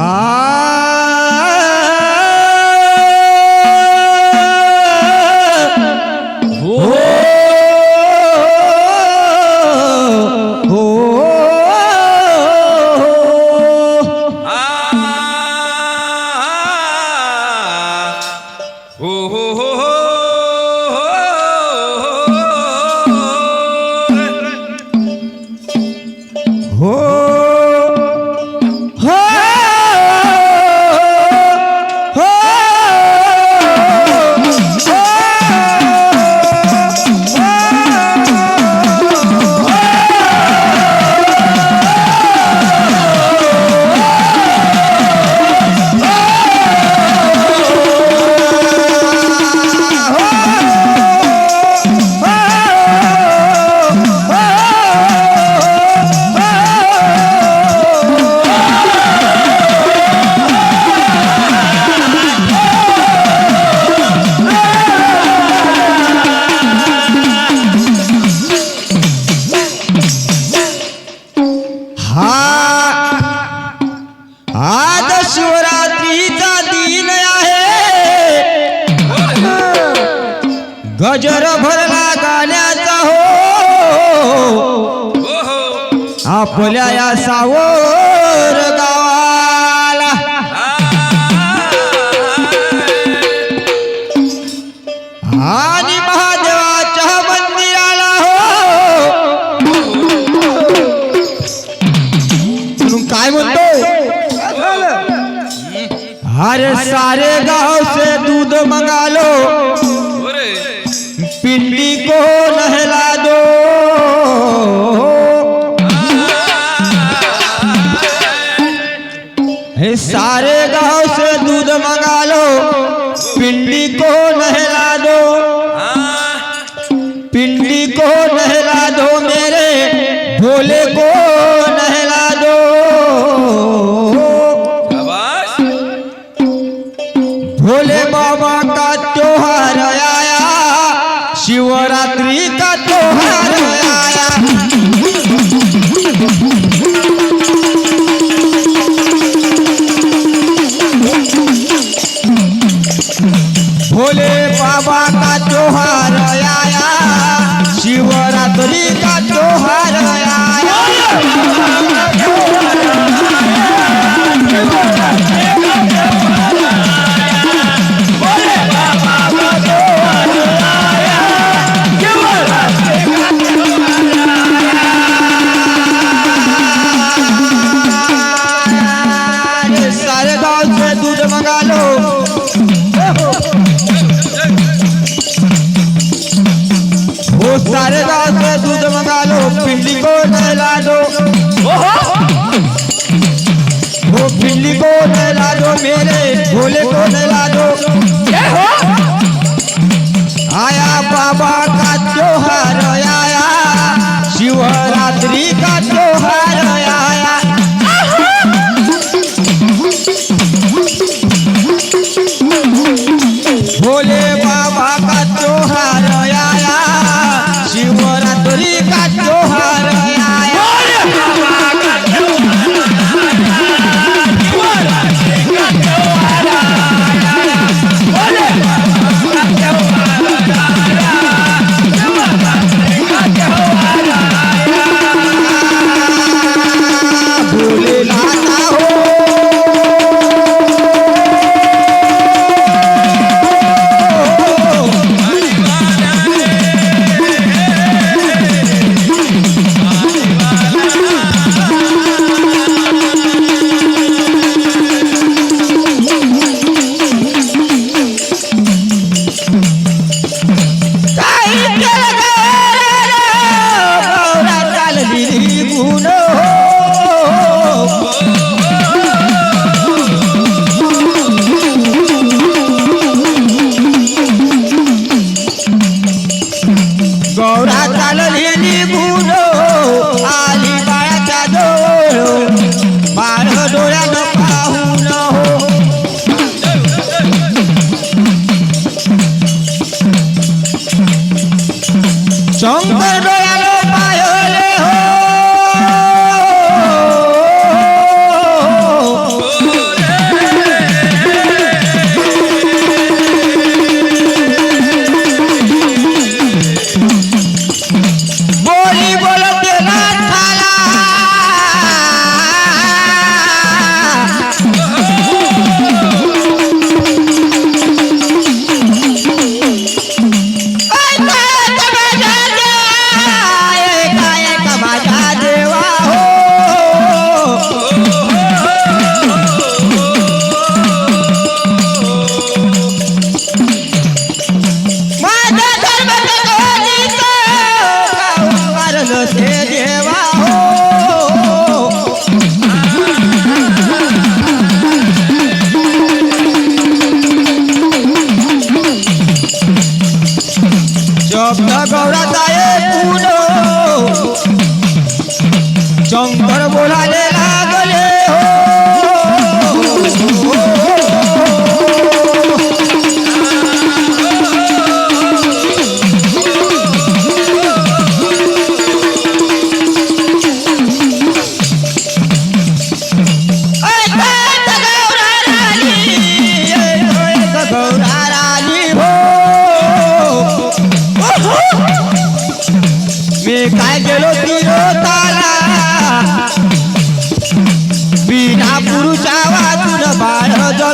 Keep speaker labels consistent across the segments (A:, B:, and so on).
A: Ah! हा. आज शिवरात्रीचा दिन आहे. गजर भरला गाण्याचा हो. आपल्या या सावर पिंडी को नहर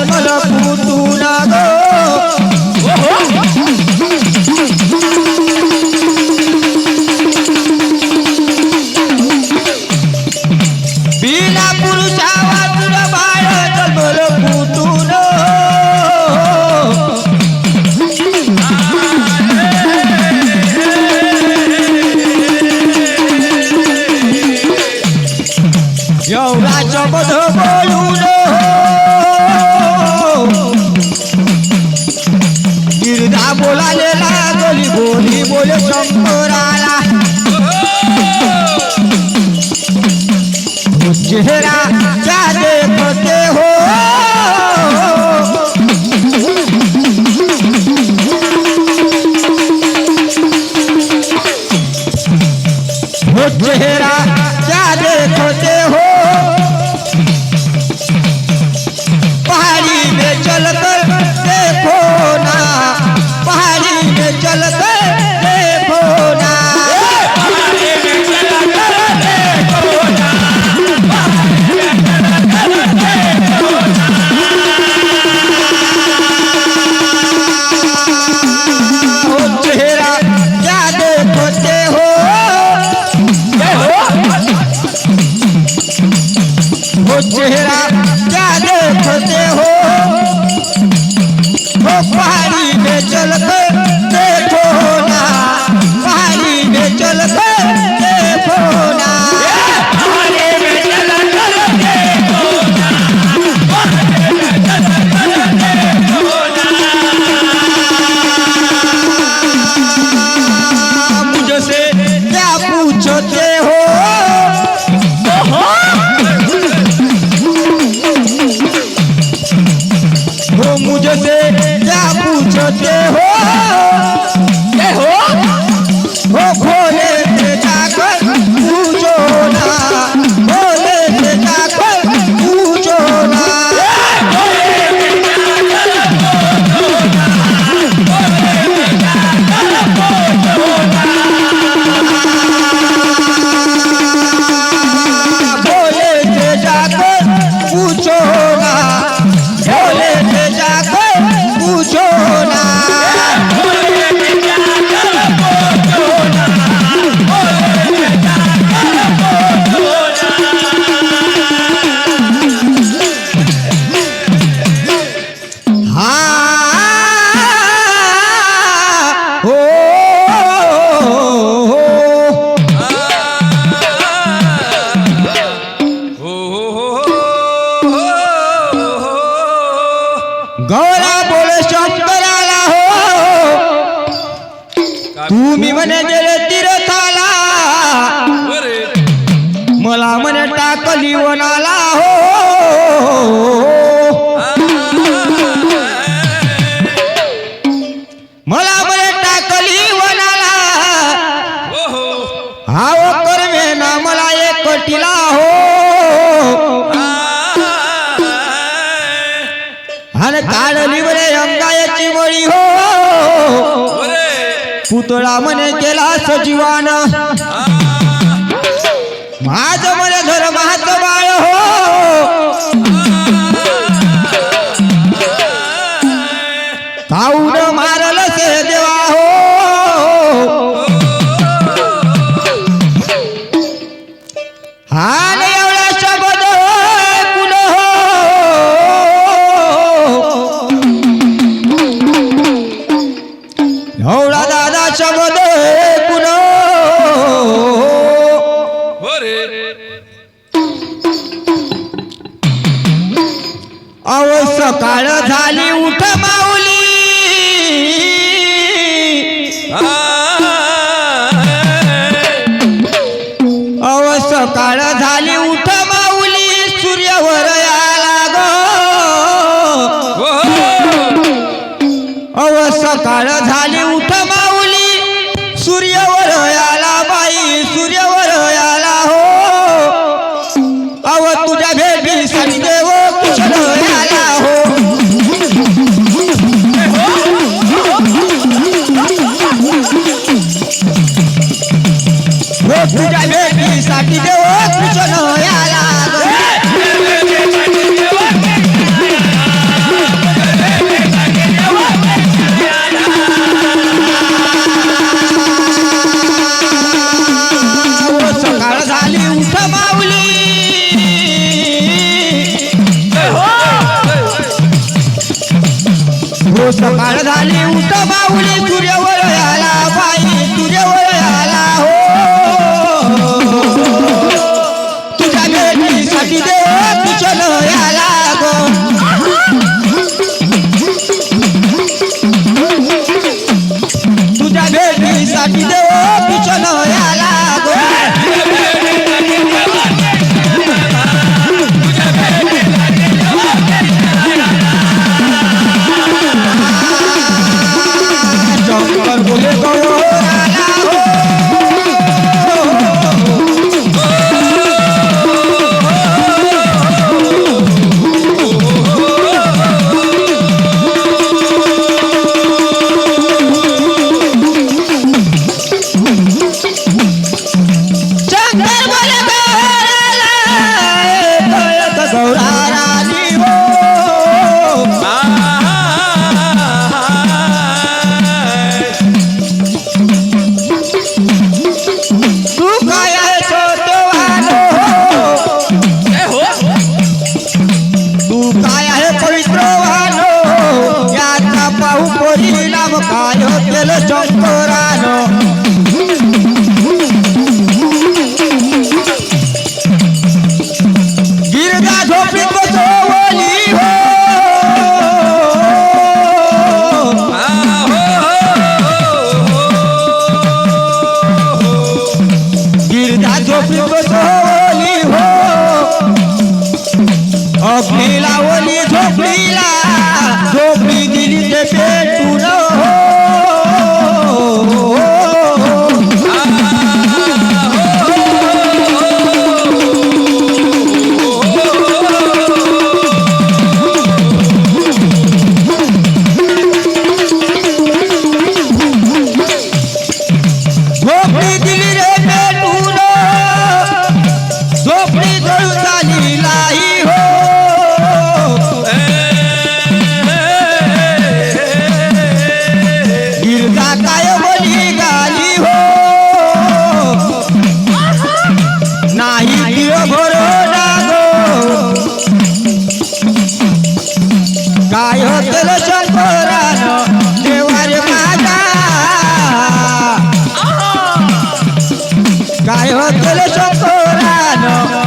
A: ঝলমল चेहरा ಸಜಿವಾನ सकाळ झाली उठ माऊली. सूर्यवर आला बाई सूर्यवर आला सकाळ झाली. उठ बाहुली सूर्यवर आला. ori la boca গায়ে তেলে চকরানো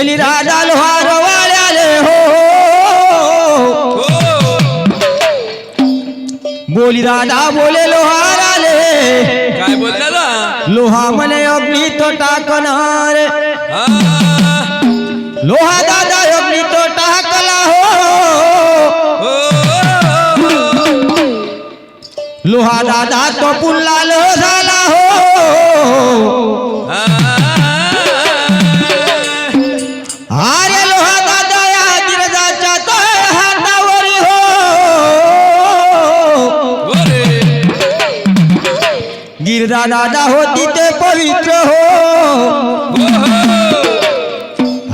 A: मिली राजा लोहार वाळ्याले हो, हो, हो, हो बोली राजा बोले राधा होती ते पवित्र हो.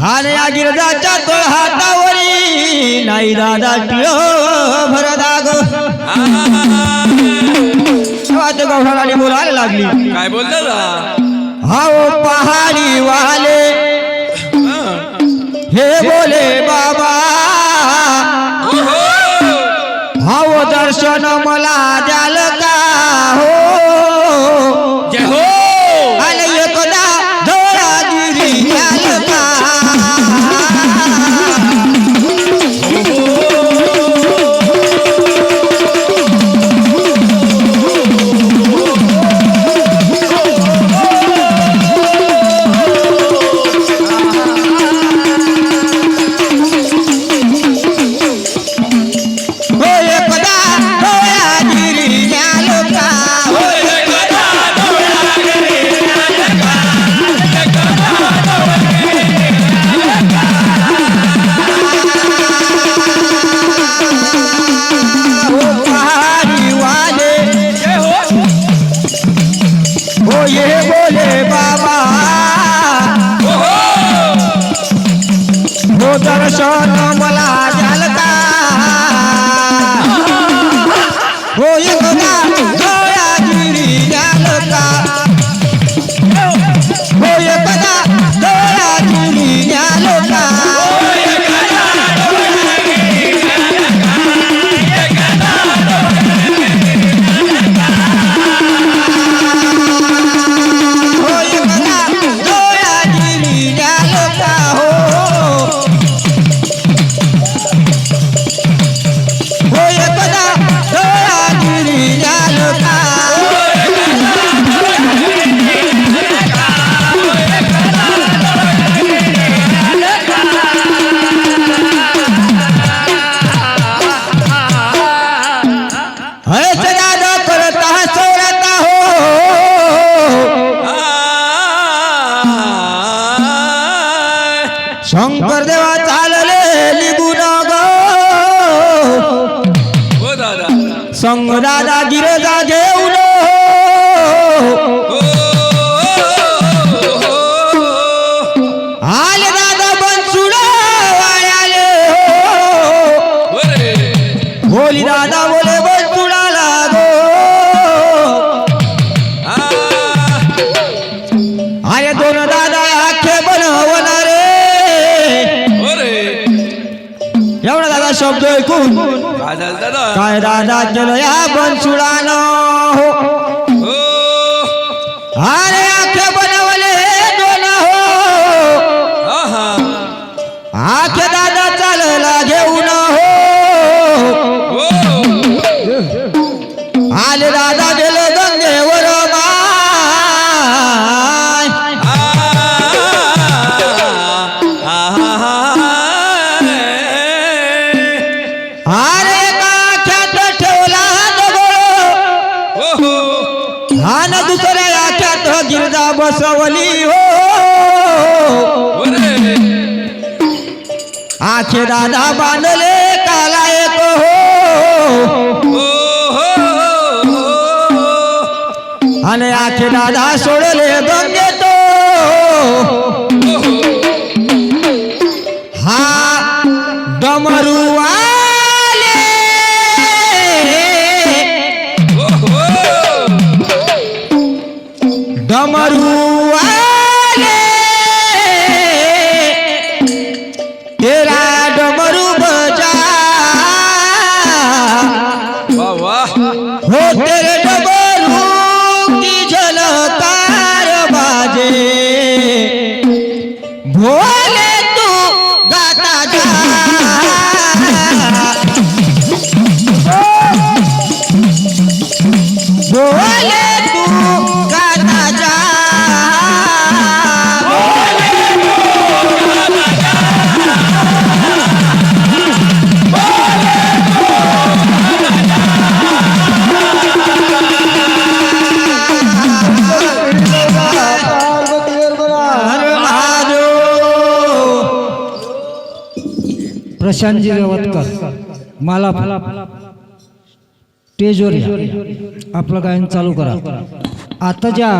A: हाल या गिरजाच्या तोळ हातावरी. नाही राधा टिळ भरदाग गौराने बोलायला लागली.
B: काय बोलत
A: हाओ पहाडी वाले. हे बोले बाबा. हाओ दर्शन मला द्याल Russia. সংরা গিরে যা রাজ বন চুড়ানো आणि आखे दादा सोडले गंगे घेतो
C: प्रशांतजी रेवतकर मला स्टेजवर आपलं गायन चालू करा. आता ज्या